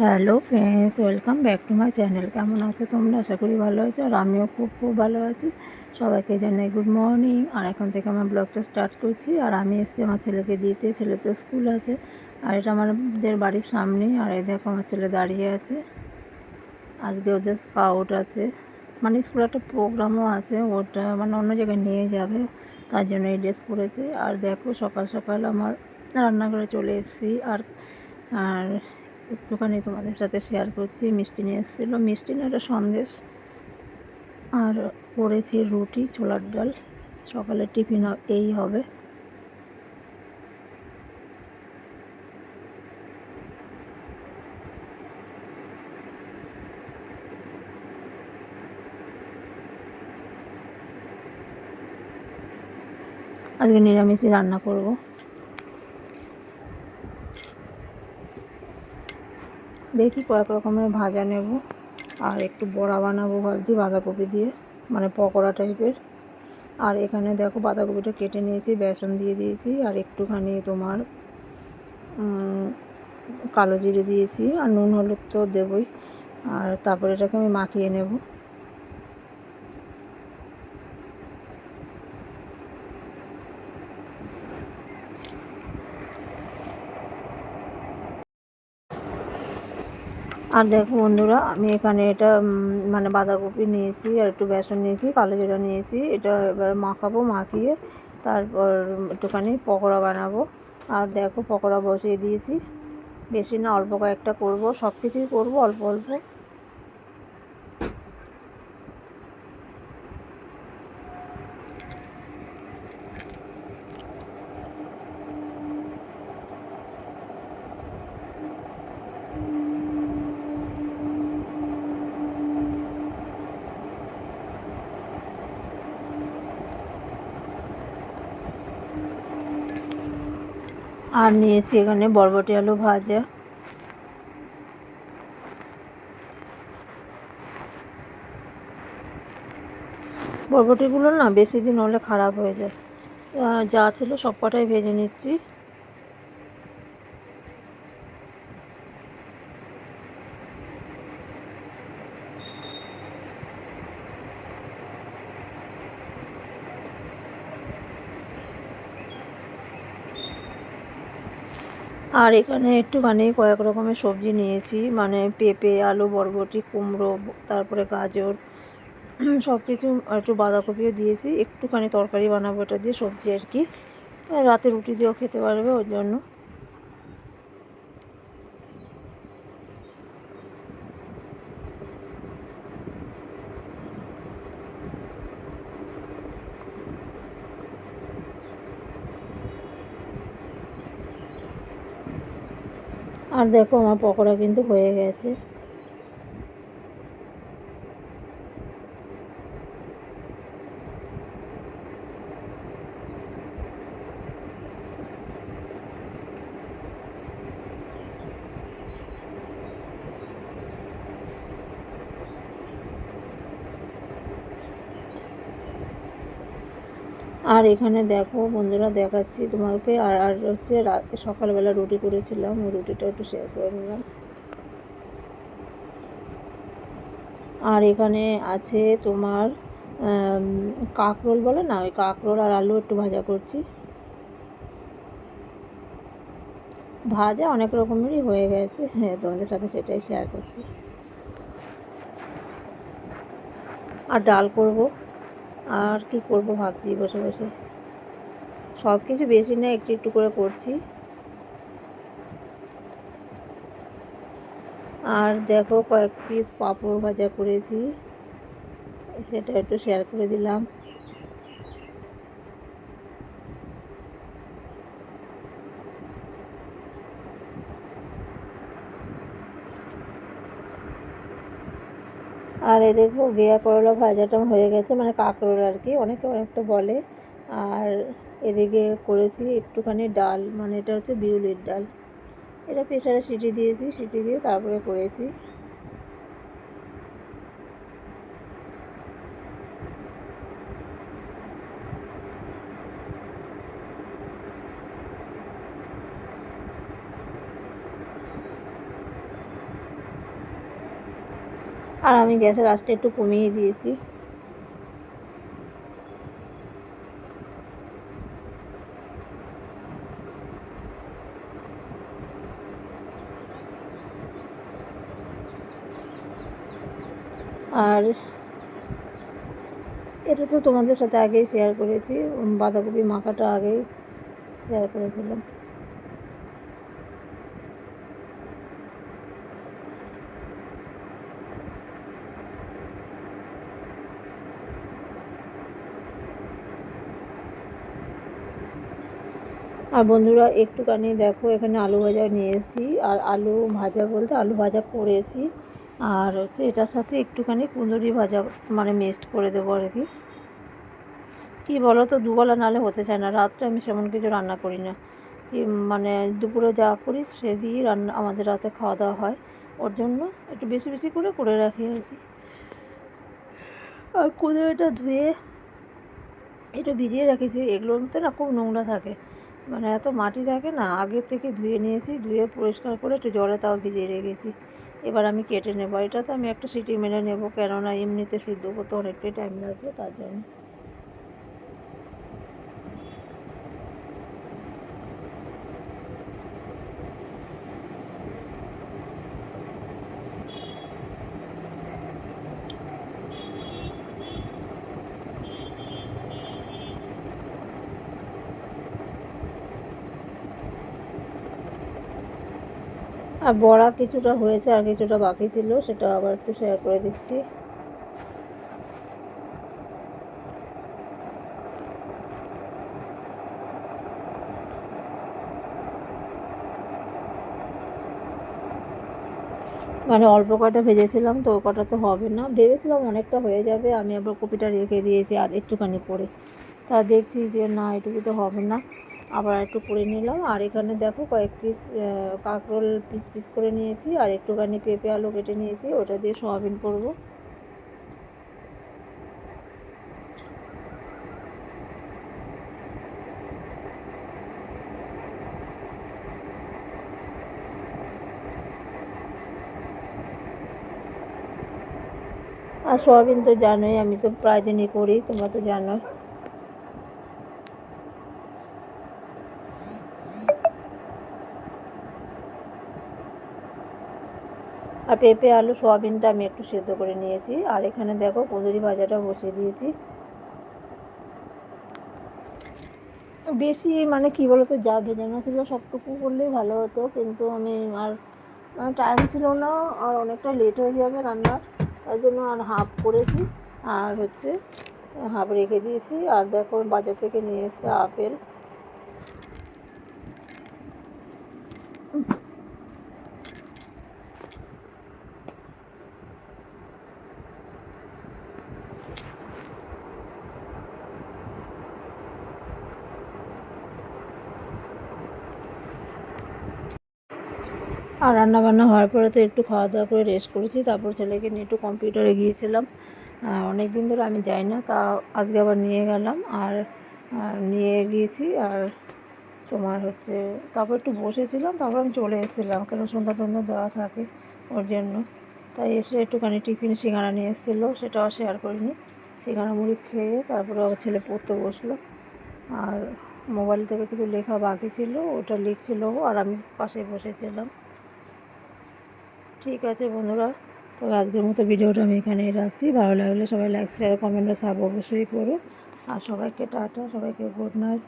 Hello friends welcome back to my channel কেমন আছো তোমরা? আশা করি ভালো আছো আর আমিও খুব খুব ভালো আছি। সবাইকে জানাই গুড মর্নিং আর এখন থেকে আমার ব্লগটা স্টার্ট করছি। আর আমি এসেছি আমার ছেলেকে দিতে। ছেলে তো স্কুল আছে। আর এটা আমাদের বাড়ির সামনেই। আর এই দেখো আমার ছেলে দাঁড়িয়ে আছে। আজকে ওদের স্কাউট আছে। মানে স্কুলে একটা প্রোগ্রামও আছে। ওটা মানে অন্য জায়গায় নিয়ে যাবে। তার জন্য এই ড্রেস পরেছে। আর দেখো সকাল সকাল আমার রান্নাঘরে চলে এসেছি। আর আর একটুখানি তোমাদের সাথে শেয়ার করছি, মিষ্টি নিয়ে এসেছিল। মিষ্টি না একটা সন্দেশ। আর করেছি রুটি, ছোলার ডাল। সকালের টিফিন এই হবে। আজকে নিরামিষই রান্না করব। দেখি কয়েক রকমের ভাজা নেব আর একটু বড়া বানাবো ভাবছি বাঁধাকপি দিয়ে মানে পকোড়া টাইপের। আর এখানে দেখো বাঁধাকপিটা কেটে নিয়েছি, বেসন দিয়ে দিয়েছি আর একটুখানি তোমার কালো জিরে দিয়েছি আর নুন হলুদ তো দেবই। আর তারপরে এটাকে আমি মাখিয়ে নেব। আর দেখো বন্ধুরা, আমি এখানে এটা মানে বাঁধাকপি নিয়েছি আর একটু বেসন নিয়েছি, কালো জিরা নিয়েছি, এটা এবার মাখাবো, মাখিয়ে তারপর একটুখানি পকোড়া বানাবো। আর দেখো পকোড়া বসিয়ে দিয়েছি, বেশি না, অল্প কয়েকটা করব সব কিছুই করব, অল্প অল্প। আর নিয়েছি এখানে বরবটি আলু ভাজা। বরবটিগুলো না বেশি দিন হলে খারাপ হয়ে যায়। যা ছিল সব কটাই ভেজে নিচ্ছি। আর এখানে একটুখানি কয়েক রকমের সবজি নিয়েছি মানে পেঁপে, আলু, বরবটি, কুমড়ো, তারপরে গাজর সব কিছু একটু বাঁধাকপিও দিয়েছি। একটুখানি তরকারি বানাবো এটা দিয়ে সবজি আর কি। রাতে রুটি দিয়েও খেতে পারবে ওই জন্য। আর দেখো আমার পকোড়া কিন্তু হয়ে গেছে। আর এখানে দেখো, বন্ধুরা দেখাচ্ছি তোমাকে। আর আর হচ্ছে সকালবেলা রুটি করেছিলাম, ওই রুটিটা একটু শেয়ার করে নিলাম। আর এখানে আছে তোমার কাঁকরোল বলে না? ওই কাঁকরোল আর আলু একটু ভাজা করছি। ভাজা অনেক রকমেরই হয়ে গেছে। হ্যাঁ তোমাদের সাথে সেটাই শেয়ার করছি। আর ডাল করব। আর কি করব ভাবছি বসে বসে। সব কিছু বেশি না, একটু একটু করে করছি। আর দেখো কয়েক পিস পাঁপড় ভাজা করেছি। সেটা একটু শেয়ার করে দিলাম। আর এ দেখো গেয়া করলা ভাজাটা হয়ে গেছে মানে কাঁকরোল আর কি, অনেকে অনেকটা বলে। আর এদিকে করেছি একটুখানি ডাল মানে এটা হচ্ছে বিউলির ডাল। এটা প্রেশারে সিটি দিয়েছি, সিটি দিয়ে তারপরে করেছি। আর আমি গ্যাসের আঁচটা একটু কমিয়ে দিয়েছি। আর এটা তো তোমাদের সাথে আগেই শেয়ার করেছি বাঁধাকপি মাখাটা আগেই শেয়ার করেছিলাম আর বন্ধুরা, একটুখানি দেখো, এখানে আলু ভাজা নিয়ে এসেছি। আর আলু ভাজা বলতে আলু ভাজা করেছি। আর হচ্ছে এটার সাথে একটুখানি কুঁদরি ভাজা মানে মিক্সড করে দেবো আর কি। কী বলো তো দুবেলা নালে হতে চায় না। রাত্রে আমি সেমন কিছু রান্না করি না। মানে দুপুরে যা করি সে দিয়েই রান্না, আমাদের রাতে খাওয়া দাওয়া হয়। ওর জন্য একটু বেশি বেশি করে করে রাখি আর কি। আর কুঁদরিটা ধুয়ে একটু ভিজিয়ে রেখেছি। এগুলোর মধ্যে না খুব নোংরা থাকে। মানে এত মাটি থাকে না আগের থেকে ধুয়ে নিয়েছি, ধুয়ে পরিষ্কার করে একটু জলে তাও ভিজে রেখেছি। এবার আমি কেটে নেব। এটা তো আমি একটা সিটি মেরে নেব, কেননা এমনিতে সিদ্ধ করতে অনেকটাই টাইম লাগবে, তার জন্য। আর বড়া কিছুটা হয়েছে আর কিছুটা বাকি ছিল, সেটা আবার একটু শেয়ার করে দিচ্ছি। মানে অল্প কটা ভেজেছিলাম, তো কটা তো হবে না। ভেবেছিলাম অনেকটা হয়ে যাবে, আমি আবার কপিটা রেখে দিয়েছি আর একটুখানি করে তা দেখছি যে না, এটুকু তো হবে না। আবার একটু করে নিলাম। আর এখানে দেখো কয়েক পিস কাঁকরোল পিস পিস করে নিয়েছি। আর একটুখানি পেঁপে আলু কেটে নিয়েছি। ওটা দিয়ে সোয়াবিন করব। আর সোয়াবিন তো জানোই, আমি তো প্রায় দিনই করি, তোমরা তো জানো আর পেঁপে, আলু সোয়াবিনটা আমি একটু সেদ্ধ করে নিয়েছি। আর এখানে দেখো কুঁদরি ভাজাটা বসিয়ে দিয়েছি। বেশি মানে কি বলতো, যা ভেজানো ছিল সবটুকু করলেই ভালো হতো। কিন্তু আমি আর টাইম ছিল না, আর অনেকটা লেট হয়ে যাবে রান্নার। তাই জন্য আর হাফ করেছি। আর হচ্ছে হাফ রেখে দিয়েছি। আর দেখো বাজার থেকে নিয়ে এসে আপেল। রান্না বান্না হওয়ার পরে তো একটু খাওয়া দাওয়া করে রেস্ট করেছি। তারপর ছেলেকে নিয়ে একটু কম্পিউটারে গিয়েছিলাম। অনেক দিন ধরে আমি যাই না, তা আজকে আবার নিয়ে গেলাম। আর নিয়ে গিয়েছি। আর তোমার হচ্ছে, তারপর একটু বসেছিলাম, তারপর আমি চলে এসেছিলাম। কেন সন্ধ্যা টন্ধ্যা দেওয়া থাকে ওর জন্য। তাই এসে একটুখানি টিফিন সিঙ্গারা নিয়ে এসেছিল, সেটাও শেয়ার করিনি। সিঙ্গারা মুড়ি খেয়ে তারপরে আবার ছেলে পড়তে বসল। আর মোবাইল থেকে কিছু লেখা বাকি ছিল, ওটা লিখছিল আর আমি পাশে বসেছিলাম। ঠিক আছে, বন্ধুরা। তো আজকের মতো ভিডিওটা আমি এখানেই রাখছি। ভালো লাগলে সবাই লাইক শেয়ার কমেন্ট সাব অবশ্যই করো। আর সবাইকে টাটা, সবাইকে গুড নাইট